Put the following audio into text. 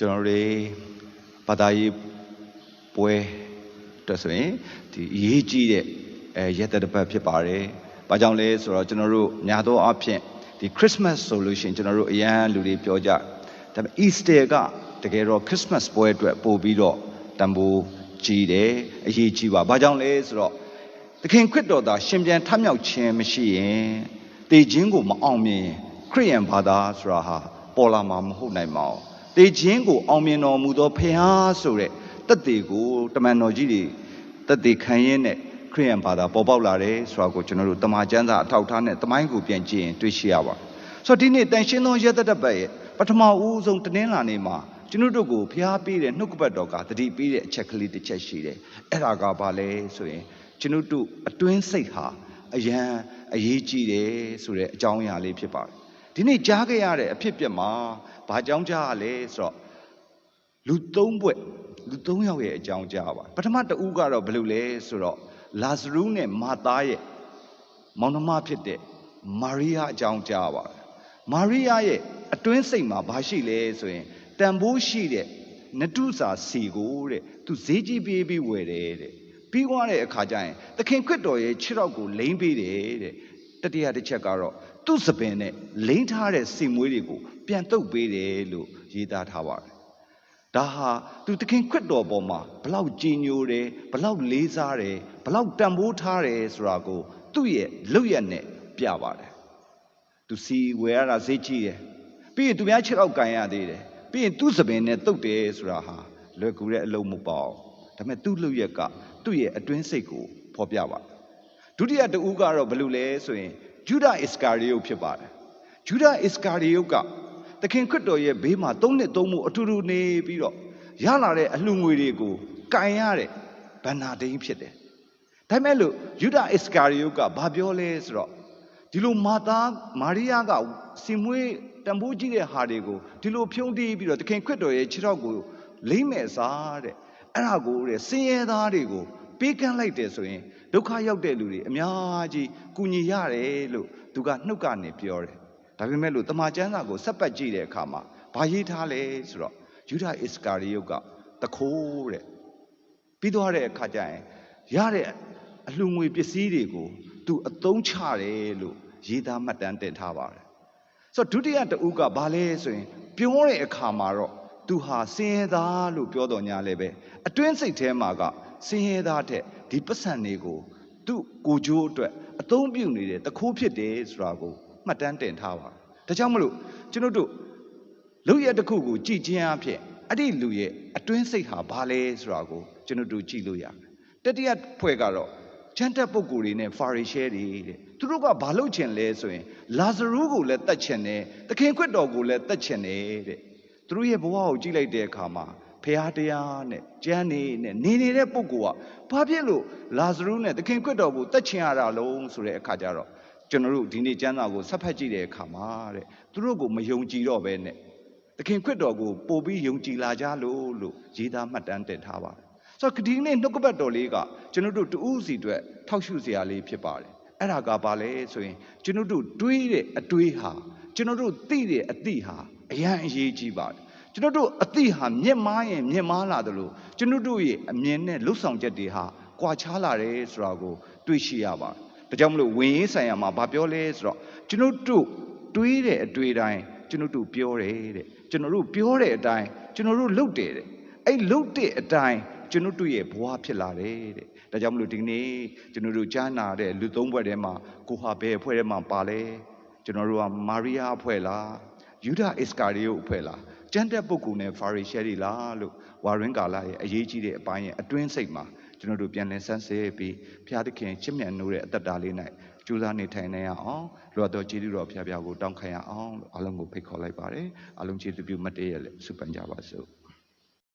ကျွန်တော်တို့ဘာသာရေးပွဲအတွက်ဆိုရင်ဒီအရေးကြီးတဲ့အဲရက်သက်တစ်ပတ်ဖြစ်ပါတယ်။ဘာကြောင့်လဲဆိုတော့ကျွန်တော်တို့ညာသောအဖြစ်ဒီ Christmas ဆိုလို့ရှိရင်ကျွန်တော်တို့အရန်လူတွေပြောကြဒါပေမဲ့ Easter ကတကယ်တော့ Christmas ပွဲအတွက်ပို့ပြီးတော့တန်ဖိုးကြီးတယ်အရေးကြီးပါ။ဘာကြောင့်လဲဆိုတော့သခင်ခရစ်တော်သာရှင်ပြန်ထမြောက်ခြင်းမရှိရင်တေခြင်းကိုမအောင်မြင်ရင်ခရိယန်ဘာသာဆိုတာဟာပေါ်လာမှာမဟုတ်နိုင်ပါဘူး။ တေခြင်းကိုအောင်မြင်တော်မူသောဖခင်ဆိုတဲ့တက်တေကိုတမန်တော်ကြီးတွေတက်တေခံရင်းနဲ့ခရိယန်ဘာသာပေါ်ပေါက်လာတယ်ဆိုတာကိုကျွန်တော်တို့တမန်ကျမ်းစာအထောက်အထားနဲ့တမိုင်းကိုပြန်ကြည့်ရင်တွေ့ရှိရပါတယ်။ဆိုတော့ဒီနေ့တန်ရှင်းသောရက်သက်တစ်ပတ်ရဲ့ပထမဦးဆုံးတနင်္လာနေ့မှာကျွန်တော်တို့ကိုဖျားပေးတဲ့နှုတ်ကပတ်တော်ကတတိပေးတဲ့အချက်ကလေးတစ်ချက်ရှိတယ်။အဲ့ဒါကဘာလဲဆိုရင်ကျွန်တော်တို့အတွင်းစိတ်ဟာအယံအရေးကြီးတယ်ဆိုတဲ့အကြောင်းအရာလေးဖြစ်ပါတယ်။ဒီနေ့ကြားခဲ့ရတဲ့အဖြစ်အပျက်မှာ ဘာကြောင်းကြားရလဲဆိုတော့လူသုံးဘွဲ့လူသုံးယောက်ရဲ့အကြောင်းကြားပါပထမတဦးကတော့ဘယ်လိုလဲဆိုတော့လာဇရုနဲ့မာသားရဲ့မောင်နှမဖြစ်တဲ့မာရိယာအကြောင်းကြားပါတယ်မာရိယာရဲ့အတွင်းစိတ်မှာဘာရှိလဲဆိုရင်တန်ဖိုးရှိတဲ့နတုစာစီကိုတဲ့သူဈေးကြီးပေးပြီးဝယ်တယ်တဲ့ပြီးသွားတဲ့အခါကျရင်သခင်ခရစ်တော်ရဲ့ခြေထောက်ကိုလိမ့်ပေးတယ်တဲ့ တတိယတစ်ချက်ကတော့သူ့စပင်နဲ့လိမ့်ထားတဲ့စီမွေးတွေကိုပြန်တုပ်ပေးတယ်လို့ရေးသားထားပါတယ်ဒါဟာသူသခင်ခရစ်တော်ပေါ်မှာဘလောက်ကြည်ညိုတယ်ဘလောက်လေးစားတယ်ဘလောက်တန်ဖိုးထားတယ်ဆိုတာကို သူ့ရဲ့လွတ်ရက်နဲ့ပြပါတယ်သူစီဝယ်ရတာဈေးကြီးတယ်ပြီးရင်သူများခြေထောက်ကန်ရသေးတယ်ပြီးရင်သူ့စပင်နဲ့တုတ်တယ်ဆိုတာဟာလွယ်ကူတဲ့အလုံးမပေါ့ဒါပေမဲ့သူ့လွတ်ရက်ကသူ့ရဲ့အတွင်းစိတ်ကိုဖော်ပြပါတယ် ဒုတိယတဦးကတော့ဘယ်လိုလဲဆိုရင်ဂျုဒအစ္စကာရီယုတ်ဖြစ်ပါတယ်ဂျုဒအစ္စကာရီယုတ်ကသခင်ခရစ်တော်ရဲ့ဘေးမှာသုံးနှစ်သုံးမှုအထူးထူးနေပြီးတော့ရလာတဲ့အလှငွေတွေကိုကင်ရတဲ့ဗန္နာဒိန်းဖြစ်တယ်။ဒါပေမဲ့လို့ယူဒအစ္စကာရီယုတ်ကဘာပြောလဲဆိုတော့ဒီလိုမာသားမာရိယာကစင်မွေးတံပိုးကြီးတဲ့ဟာတွေကိုဒီလိုဖြုံးတီးပြီးတော့သခင်ခရစ်တော်ရဲ့ခြေထောက်ကိုလိမ့်မဲ့စားတဲ့အဲ့ဒါကိုတဲ့စင်ရဲသားတွေကို ပေးကမ်းလိုက်တယ်ဆိုရင်ဒုက္ခရောက်တဲ့လူတွေအများကြီးကူညီရတယ်လို့သူကနှုတ်ကနေပြောတယ်ဒါပေမဲ့လို့တမန်ကျမ်းစာကိုဆက်ပတ်ကြည့်တဲ့အခါမှာဘာရေးထားလဲဆိုတော့ယူဒအစ္စကာရီယုတ်ကတခိုးတဲ့ပြီးသွားတဲ့အခါကျရင်ရတဲ့အလှငွေပစ္စည်းတွေကိုသူအသုံးချတယ်လို့ရေးသားမှတ်တမ်းတင်ထားပါတယ်ဆိုတော့ဒုတိယတဦးကဘာလဲဆိုရင်ပြောတဲ့အခါမှာတော့သူဟာစင်ရသားလို့ပြောတော်ညာလည်းပဲအတွင်းစိတ်ထဲမှာက စင်ရသားတဲ့ဒီပတ်စံတွေကိုသူ့ကိုကြိုးအတွက်အသုံးပြုနေတဲ့တခိုးဖြစ်တယ်ဆိုတာကိုမှတ်တမ်းတင်ထားပါဒါကြောင့်မလို့ကျွန်တော်တို့လူရဲ့တစ်ခုကိုကြည်ချင်းအဖြစ်အဲ့ဒီလူရဲ့အတွင်းစိတ်ဟာဘာလဲဆိုတာကိုကျွန်တော်တို့ကြည့်လို့ရတယ်တတိယဖွဲ့ကတော့ချမ်းတက်ပုဂ္ဂိုလ်တွေနဲ့ဖာရီရှဲတွေတဲ့သူတို့ကဘာလုပ်ချင်လဲဆိုရင်လာဇရုကိုလည်းတတ်ချင်တယ်သခင်ခွတ်တော်ကိုလည်းတတ်ချင်တယ်တဲ့သူတို့ရဲ့ဘဝကိုကြည့်လိုက်တဲ့အခါမှာ ဖရာတရားနဲ့ကျမ်းနေနဲ့နေနေတဲ့ပုဂ္ဂိုလ်ကဘာဖြစ်လို့လာဇရုနဲ့သခင်ခွတ်တော်ကိုတတ်ချင်ရတာလုံးဆိုတဲ့အခါကျတော့ကျွန်တော်တို့ဒီနေ့ကျမ်းစာကိုဆက်ဖတ်ကြည့်တဲ့အခါမှာတဲ့သူတို့ကိုမယုံကြည်တော့ဘဲနဲ့သခင်ခွတ်တော်ကိုပို့ပြီးယုံကြည်လာကြလို့လို့ရေးသားမှတ်တမ်းတင်ထားပါတယ်ဆိုတော့ဒီနေ့နှုတ်ကပတ်တော်လေးကကျွန်တော်တို့တူးစီအတွက်ထောက်ရှုစရာလေးဖြစ်ပါတယ်အဲ့ဒါကဘာလဲဆိုရင်ကျွန်တော်တို့တွေးတဲ့အတွေးဟာကျွန်တော်တို့သိတဲ့အသိဟာအရန်အရေးကြီးပါတယ် ကျွန်တော်တို့အသိဟာမြင့်မားရင်မြင့်မားလာတယ်လို့ကျွန်တော်တို့ရဲ့အမြင်နဲ့လှုပ်ဆောင်ချက်တွေဟာကွာခြားလာတယ်ဆိုတာကိုတွေ့ရှိရပါတယ်ဒါကြောင့်မလို့ဝင်ရေးဆိုင်ရာမှာဘာပြောလဲဆိုတော့ကျွန်တော်တို့တွေးတဲ့အတွေးတိုင်းကျွန်တော်တို့ပြောတယ်တဲ့ကျွန်တော်တို့ပြောတဲ့အတိုင်းကျွန်တော်တို့လုပ်တယ်တဲ့အဲ့လုပ်တဲ့အတိုင်းကျွန်တော်တို့ရဲ့ဘဝဖြစ်လာတယ်တဲ့ဒါကြောင့်မလို့ဒီနေ့ကျွန်တော်တို့ကြားနာတဲ့လူသုံးဘွဲ့ထဲမှာကိုဟာဘယ်အဖွဲ့ထဲမှာပါလဲကျွန်တော်တို့ကမာရိယာအဖွဲ့လားယူဒအစ္စကာရီယုတ်အဖွဲ့လား ကျမ်းတဲ့ပုဂ္ဂိုလ်နဲ့ဖာရီရှဲတွေလားလို့ဝါရင်းကာလာရဲ့အရေးကြီးတဲ့အပိုင်းရဲ့အတွင်းစိတ်မှာကျွန်တော်တို့ပြန်လည်ဆန်းစစ်ပြီးဘုရားသခင်ချစ်မြတ်နိုးတဲ့အသက်တာလေး၌ကြိုးစားနေထိုင်နေရအောင်လိုအပ်သောကျေးဇူးတော်ဘုရားဘုရားကိုတောင်းခံရအောင်လို့အားလုံးကိုဖိတ်ခေါ်လိုက်ပါတယ်အားလုံးကျေးဇူးပြုမတ်တည့်ရလဲဆုပန်ကြပါစို့